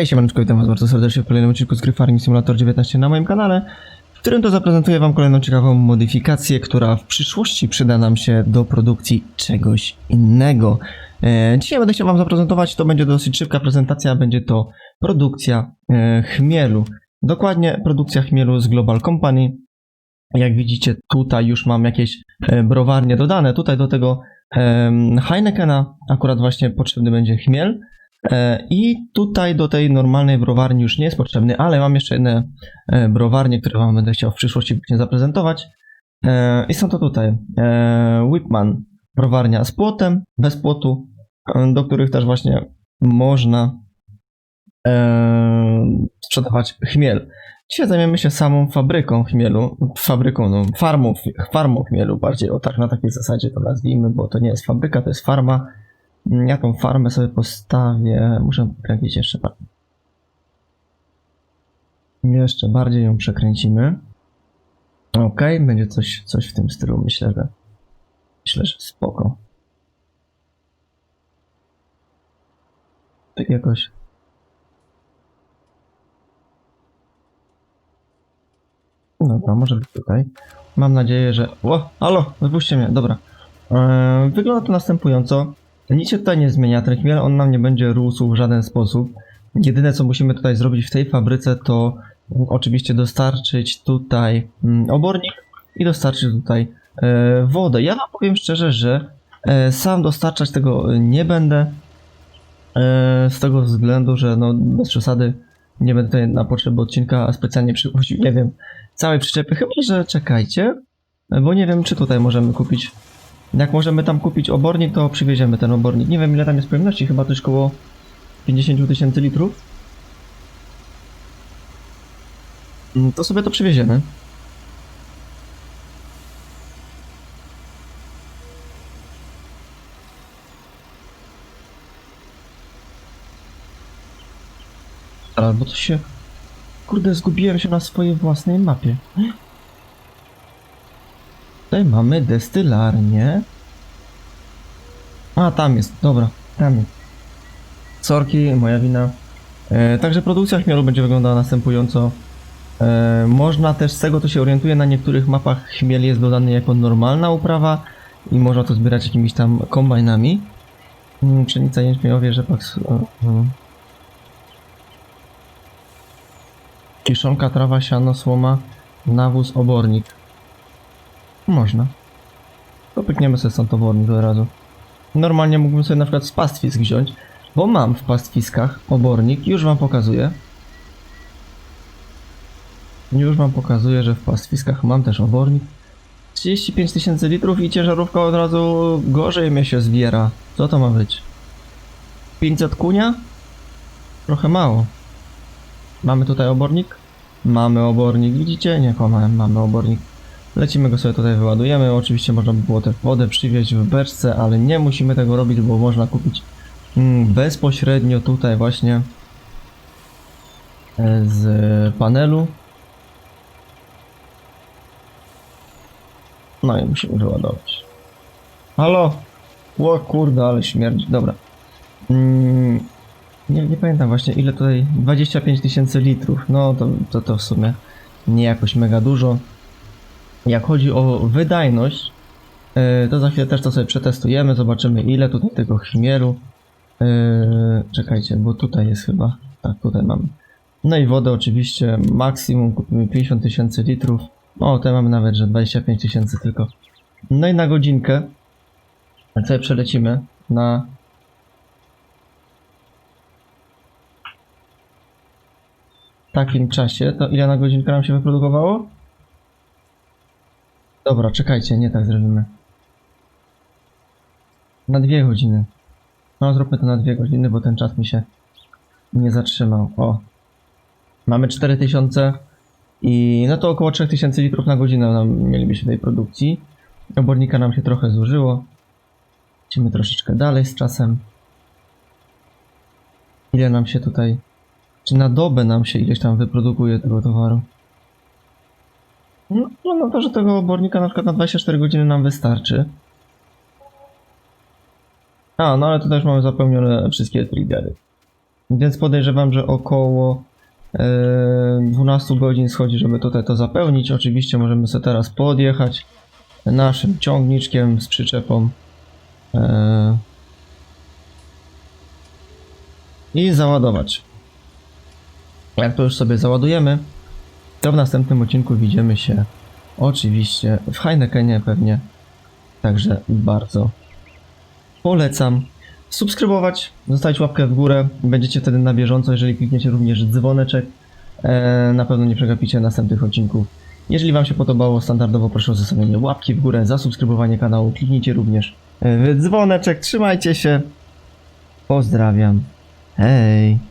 Hej, siemaneczko, witam was bardzo serdecznie w kolejnym odcinku z gry Farming Simulator 19 na moim kanale, w którym to zaprezentuję wam kolejną ciekawą modyfikację, która w przyszłości przyda nam się do produkcji czegoś innego. E, dzisiaj będę chciał wam zaprezentować, to będzie dosyć szybka prezentacja, będzie to produkcja e, chmielu. Dokładnie produkcja chmielu z Global Company. Jak widzicie, tutaj już mam jakieś e, browarnie dodane. Tutaj do tego Heinekena akurat właśnie potrzebny będzie chmiel. E, I tutaj do tej normalnej browarni już nie jest potrzebny, ale mam jeszcze jedne e, browarnie, które Wam będę chciał w przyszłości zaprezentować. E, I są to tutaj Whipman, browarnia z płotem, bez płotu, do których też właśnie można sprzedawać chmiel. Dzisiaj zajmiemy się samą fabryką chmielu, fabryką, no, farmą, farmą chmielu bardziej, o tak na takiej zasadzie to nazwijmy, bo to nie jest fabryka, to jest farma. Ja tą farmę sobie postawię. Muszę pokręcić jeszcze bardziej. Jeszcze bardziej ją przekręcimy. Ok, będzie coś, coś w tym stylu. Myślę, że myślę, że spoko. Jakoś. Dobra, może być tutaj. Mam nadzieję, że. O, halo, wypuśćcie mnie, dobra. Eee, wygląda to następująco. Nic się tutaj nie zmienia, ten chmiel on nam nie będzie rósł w żaden sposób. Jedyne co musimy tutaj zrobić w tej fabryce to mm, oczywiście dostarczyć tutaj mm, obornik i dostarczyć tutaj e, wodę. Ja wam powiem szczerze, że e, sam dostarczać tego nie będę e, z tego względu, że no bez przesady nie będę tutaj na potrzeby odcinka specjalnie przywoził, nie wiem, całej przyczepy, chyba że czekajcie, bo nie wiem czy tutaj możemy kupić jak możemy tam kupić obornik, to przywieziemy ten obornik. Nie wiem ile tam jest pojemności, chyba też koło 50 tysięcy litrów. Mm, To sobie to przywieziemy. Albo to się... Kurde, zgubiłem się na swojej własnej mapie. Tutaj mamy destylarnię. A, tam jest, dobra, tam jest. Sorki, moja wina. E, także produkcja chmielu będzie wyglądała następująco. E, można też, z tego to się orientuje, na niektórych mapach chmiel jest dodany jako normalna uprawa i można to zbierać jakimiś tam kombajnami. Mm, Pszenica, jęczmień, rzepak. Kiszonka, trawa, siano, słoma, nawóz, obornik. Można. To pykniemy sobie stąd obornik od razu. Normalnie mógłbym sobie na przykład z pastwisk wziąć, bo mam w pastwiskach obornik, już wam pokazuję. Już wam pokazuję, że w pastwiskach mam też obornik. 35 tysięcy litrów i ciężarówka od razu gorzej mnie się zbiera. Co to ma być? 500 kunia? Trochę mało. Mamy tutaj obornik? Mamy obornik, widzicie? Nie kłamałem, mamy obornik. Lecimy go sobie tutaj wyładujemy. Oczywiście można by było tę wodę przywieźć w beczce, ale nie musimy tego robić, bo można kupić mm, bezpośrednio tutaj właśnie e, z panelu. No i musimy wyładować. Halo? O kurde, ale śmierdzi. Dobra. Mm, nie, nie pamiętam właśnie ile tutaj. 25 tysięcy litrów. No to, to, to w sumie nie jakoś mega dużo. Jak chodzi o wydajność, e, to za chwilę też to sobie przetestujemy, zobaczymy ile tutaj tego chmielu. E, Czekajcie, bo tutaj jest chyba. Tak, tutaj mamy. No i wodę oczywiście maksimum kupimy 50 tysięcy litrów. O, tutaj mamy nawet, że 25 tysięcy tylko. No i na godzinkę sobie przelecimy na takim czasie, to ile na godzinkę nam się wyprodukowało? Dobra, czekajcie, nie tak zrobimy. Na dwie godziny. No, zróbmy to na dwie godziny, bo ten czas mi się nie zatrzymał. O. Mamy 4000 i no to około 3000 litrów na godzinę nam mielibyśmy tej produkcji. Obornika nam się trochę zużyło. Lecimy troszeczkę dalej z czasem. Ile nam się tutaj... Czy na dobę nam się ileś tam wyprodukuje tego towaru? No, no, no to, że tego obornika na przykład na 24 godziny nam wystarczy. A, no ale tutaj już mamy zapełnione wszystkie triggery. Więc podejrzewam, że około e, 12 godzin schodzi, żeby tutaj to zapełnić. Oczywiście możemy sobie teraz podjechać naszym ciągniczkiem z przyczepą e, i załadować. Jak to już sobie załadujemy, to w następnym odcinku widzimy się oczywiście w Heinekenie pewnie. Także bardzo polecam subskrybować, zostawić łapkę w górę. Będziecie wtedy na bieżąco, jeżeli klikniecie również dzwoneczek. E, na pewno nie przegapicie następnych odcinków. Jeżeli Wam się podobało, standardowo proszę o zostawienie łapki w górę, zasubskrybowanie kanału. Kliknijcie również e, w dzwoneczek. Trzymajcie się. Pozdrawiam. Hej.